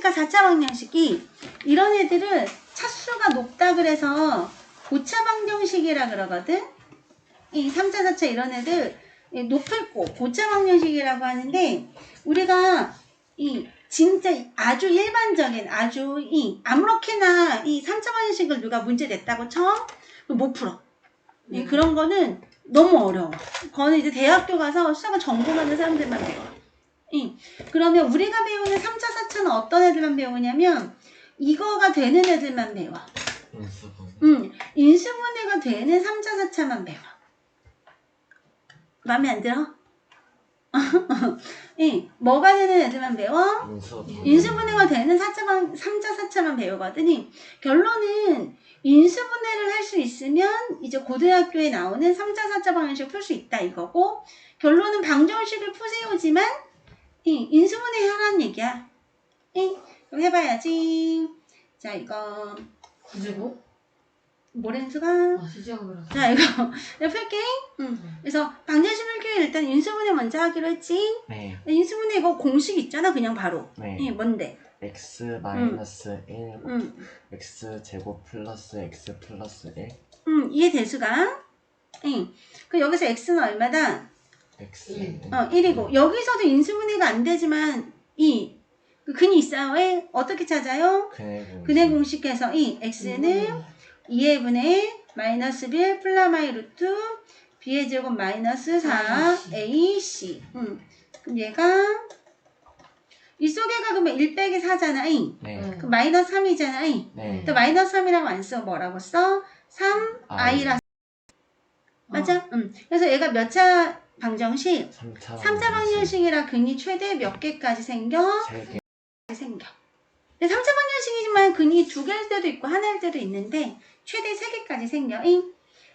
3차방정식과 4차 방정식이 이런 애들은 차수가 높다 그래서 고차방정식이라 그러거든. 이 3차, 4차 이런 애들 이 높을 고 고차방정식이라고 하는데 우리가 이 진짜 아주 일반적인 아주 이 아무렇게나 이 3차 방정식을 누가 문제 냈다고 쳐? 그럼 못 풀어. 이 그런 거는 너무 어려워. 그거는 이제 대학교 가서 수학을 전공하는 사람들만 배워. 이 그러면 우리가 배우는 3차, 4차는 어떤 애들만 배우냐면 이거가 되는 애들만 배워. 음, 인수분해가 되는 3차, 4차만 배워. 마음에 안 들어? 이 뭐가 되는 애들만 배워? 인수분. 인수분해가 되는 4차만, 3차, 4차만 배우거든요. 결론은 인수분해를 할 수 있으면 이제 고등학교에 나오는 3차, 4차 방정식 풀수 있다 이거고 결론은 방정식을 푸세요지만 이 인수분해 하라는 얘기야. 이 그럼 해봐야지. 자 이거 구제고? 모렌수가 아, 그랬어. 자 이거 풀게. 응. 그래서 방정식 풀기에 일단 인수분해 먼저 하기로 했지. 네. 인수분해 이거 공식 있잖아 그냥 바로. 네. 이 뭔데? x 마이너스 1 응. x 제곱 플러스 x 플러스 1 음, 이해 대수가. 응. 그 여기서 x는 얼마다? 어, 1이고. 여기서도 인수분해가 안 되지만 이그 근이 있어요. 왜? 어떻게 찾아요? 근의 공식. 근의 공식에서 이 x는 2의 분의 마이너스 1 플라마이 루트 b의 제곱 마이너스 4 ac. 음. 그럼 얘가 이 속에가 그러면 1 빼기 4잖아. 이. 네. 그 마이너스 3이잖아. 이. 네. 또 마이너스 3이라고 안 써. 뭐라고 써? 3i라 맞아? 응. 그래서 얘가 몇 차 방정식? 3차 3차 방정식이라 근이 최대 몇 개까지 생겨? 3개 생겨. 근데 3차 방정식이지만 근이 두 개일 때도 있고 하나일 때도 있는데 최대 세 개까지 생겨. 잉?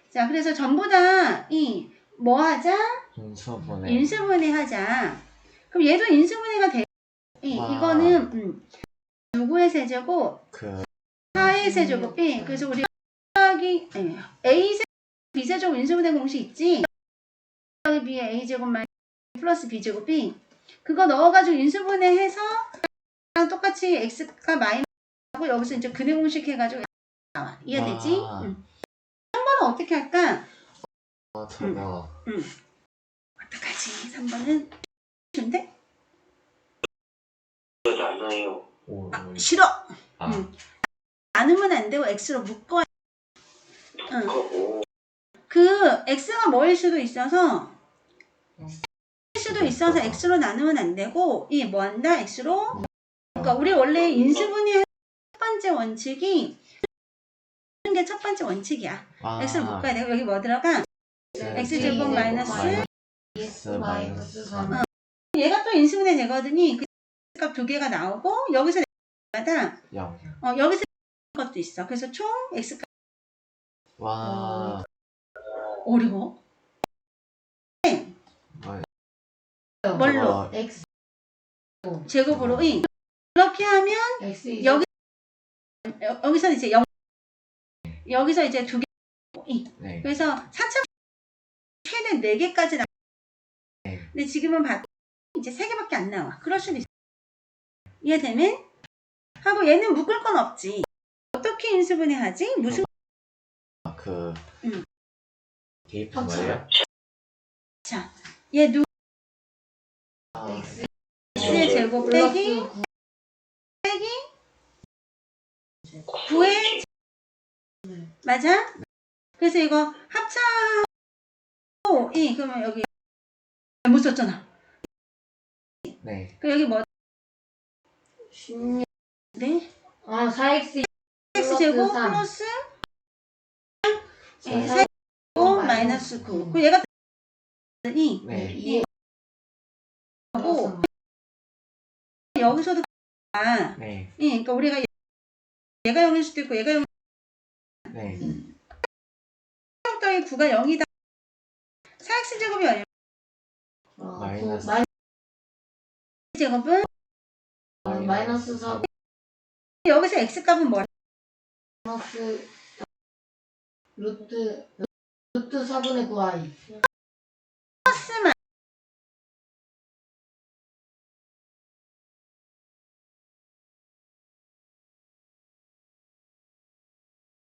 자, 그래서 전부 다 이 뭐 하자? 인수분해 인수분해 하자. 그럼 얘도 인수분해가 돼. 이, 와. 이거는 음, 누구의 세제곱? 그 4의 세제곱이 그래서 우리 하기 예, a 세 b 세제곱 인수분해 공식 있지? 여기 b에 a 제곱 마이너스 플러스 b 제곱이 그거 넣어가지고 인수분해 해서 똑같이 x가 마이너스하고 여기서 이제 근의 공식 해가지고 나와 이해되지? 와. 응. 한 번은 어떻게 할까? 어, 저거 어떡하지? 3번은 준대? 오, 아, 오, 싫어. 아, 응. 나누면 안 되고 x로 묶어야 응. 그 x가 뭐일 수도 있어서 일 수도 있어서 x로 나누면 안 되고 이 뭐 한다 x로? 그러니까 우리 원래 인수분해 첫 번째 원칙이 게 첫 번째 원칙이야. 아, x로 묶어야 되고 여기 뭐 들어가? x 제곱 마이너스 x 마이너스 3 얘가 또 인수분해 되거든요. 그값두 개가 나오고 여기서 마다 0어 여기서 것도 있어. 그래서 총 x 값. 와, 어려워 뭐, 뭘로? 저거 X 제곱으로 이 그렇게 하면 X 여기 여- 여기서 이제 0 여기서 이제 두 개. 이. 네. 그래서 4차 최대 4개까지 나. 네. 근데 지금은 봤 이제 3개밖에 안 나와. 그럴 수도 있어. 이해되면? 하고 얘는 묶을 건 없지. 어떻게 인수분해 하지? 무슨 아, 그 응. 대입한 거예요? 얘 누, X x의 제곱 빼기 빼기 9의 맞아? 그래서 이거 합차하고 이 그러면 여기 못 썼잖아. 네. 그 여기 뭐 16 네? 아 4X x 제곱 삼. 플러스 사- 예, 4 제곱 마이너스 9. 그 얘가 이 네. 하고 여기서도 아, 네. 예, 그러니까 우리가 얘가 0일 수도 있고 얘가 0 네. 더하기 9가 0이다. 4x 제곱이 얼마? 마이너스. 제곱은 마이너스 4 여기서 x 값은 뭐야? 마이너스 루트 루트 4분의 9i